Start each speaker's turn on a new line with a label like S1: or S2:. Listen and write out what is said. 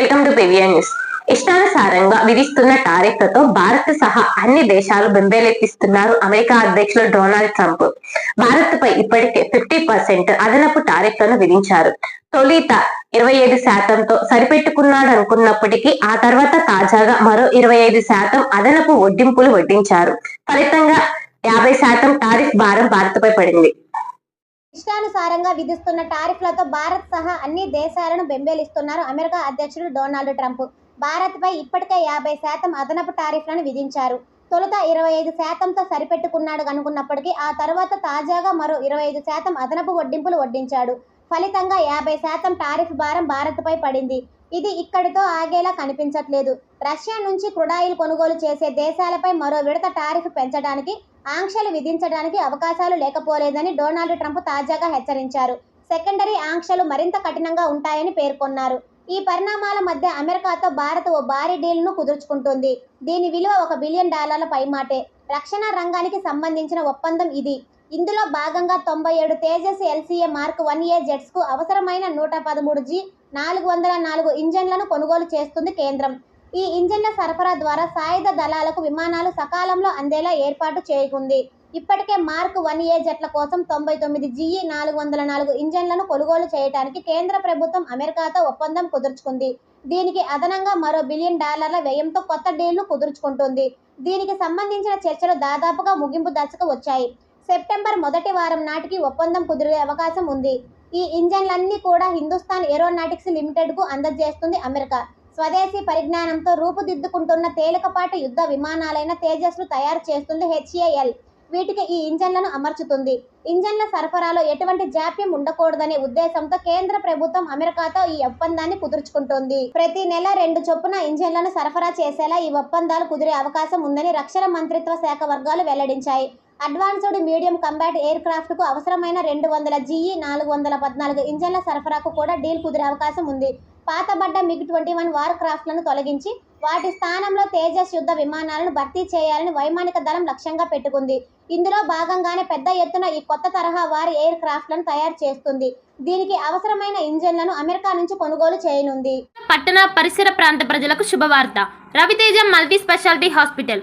S1: Welcome to PVN news ఇష్టానుసారంగా విధిస్తున్న టారిఫ్లతో భారత్ సహా అన్ని దేశాలు బెంబేలెత్తిస్తున్నారు అమెరికా అధ్యక్షులు డొనాల్డ్ ట్రంప్. భారత్ పై ఇప్పటికే ఫిఫ్టీ పర్సెంట్ అదనపు టారిఫ్లను విధించారు. తొలిత ఇరవై ఐదు శాతంతో సరిపెట్టుకున్నాడు అనుకున్నప్పటికీ ఆ తర్వాత తాజాగా మరో ఇరవై ఐదు శాతం అదనపు వడ్డింపులు వడ్డించారు. ఫలితంగా యాభై శాతం టారిఫ్ భారం భారత్పై పడింది.
S2: ఇష్టానుసారంగా విధిస్తున్న టారిఫ్లతో భారత్ సహా అన్ని దేశాలను బెంబేలిస్తున్నారు అమెరికా అధ్యక్షుడు డొనాల్డ్ ట్రంప్. భారత్పై ఇప్పటికే యాభై శాతం అదనపు టారిఫ్లను విధించారు. తొలుత ఇరవై ఐదు శాతంతో సరిపెట్టుకున్నాడు అనుకున్నప్పటికీ ఆ తర్వాత తాజాగా మరో ఇరవై ఐదు శాతం అదనపు వడ్డింపులు వడ్డించాడు. ఫలితంగా యాభై శాతం టారిఫ్ భారం భారత్పై పడింది. ఇది ఇక్కడితో ఆగేలా కనిపించట్లేదు. రష్యా నుంచి క్రుడాయిల్ కొనుగోలు చేసే దేశాలపై మరో విడత టారిఫ్ పెంచడానికి ఆంక్షలు విధించడానికి అవకాశాలు లేకపోలేదని డొనాల్డ్ ట్రంప్ తాజాగా హెచ్చరించారు. సెకండరీ ఆంక్షలు మరింత కఠినంగా ఉంటాయని పేర్కొన్నారు. ఈ పరిణామాల మధ్య అమెరికాతో భారత్ ఓ భారీ డీల్ను కుదుర్చుకుంటుంది. దీని విలువ ఒక బిలియన్ డాలర్ల పైమాటే. రక్షణ రంగానికి సంబంధించిన ఒప్పందం ఇది. ఇందులో భాగంగా తొంభై ఏడు Tejas LCA Mark one A జెట్స్కు అవసరమైన నూట పదమూడు జీ నాలుగు వందల నాలుగు ఇంజన్లను కొనుగోలు చేస్తుంది కేంద్రం. ఈ ఇంజన్ల సరఫరా ద్వారా సాయుధ దళాలకు విమానాలు సకాలంలో అందేలా ఏర్పాటు చేయకుంది. ఇప్పటికే మార్క్ వన్ ఏ జట్ల కోసం తొంభై తొమ్మిది జీఈ నాలుగు వందల నాలుగు ఇంజన్లను కొనుగోలు చేయడానికి కేంద్ర ప్రభుత్వం అమెరికాతో ఒప్పందం కుదుర్చుకుంది. దీనికి అదనంగా మరో బిలియన్ డాలర్ల వ్యయంతో కొత్త డీల్ను కుదుర్చుకుంటుంది. దీనికి సంబంధించిన చర్చలు దాదాపుగా ముగింపు దశకు వచ్చాయి. సెప్టెంబర్ మొదటి వారం నాటికి ఒప్పందం కుదిరే అవకాశం ఉంది. ఈ ఇంజన్లన్నీ కూడా హిందుస్థాన్ ఏరోనాటిక్స్ లిమిటెడ్కు అందజేస్తుంది అమెరికా. స్వదేశీ పరిజ్ఞానంతో రూపుదిద్దుకుంటున్న తేలికపాటి యుద్ధ విమానాలైన తేజస్ను తయారు చేస్తుంది హెచ్ఏఎల్. వీటికి ఈ ఇంజన్లను అమర్చుతుంది. ఇంజన్ల సరఫరాలో ఎటువంటి జాప్యం ఉండకూడదనే ఉద్దేశంతో కేంద్ర ప్రభుత్వం అమెరికాతో ఈ ఒప్పందాన్ని కుదుర్చుకుంటోంది. ప్రతి నెల రెండు చొప్పున ఇంజన్లను సరఫరా చేసేలా ఈ ఒప్పందాలు కుదిరే అవకాశం ఉందని రక్షణ మంత్రిత్వ శాఖ వర్గాలు వెల్లడించాయి. అడ్వాన్స్డ్ మీడియం కంబాట్ ఎయిర్ క్రాఫ్ట్కు అవసరమైన రెండు వందల జీఈ నాలుగు వందల పద్నాలుగు ఇంజన్ల సరఫరాకు కూడా డీల్ కుదిరే అవకాశం ఉంది. పాతబడ్డ మిగ్ ట్వంటీ వన్ వార్ క్రాఫ్ట్లను తొలగించి వాటి స్థానంలో తేజస్ యుద్ధ విమానాలను భర్తీ చేయాలని వైమానిక దళం లక్ష్యంగా పెట్టుకుంది. ఇందులో భాగంగానే పెద్ద ఎత్తున ఈ కొత్త తరహా వార్ ఎయిర్ క్రాఫ్ట్లను తయారు చేస్తుంది. దీనికి అవసరమైన ఇంజన్లను అమెరికా నుంచి కొనుగోలు చేయనుంది.
S3: పట్టణ పరిసర ప్రాంత ప్రజలకు శుభవార్త. Raviteja multi speciality hospital.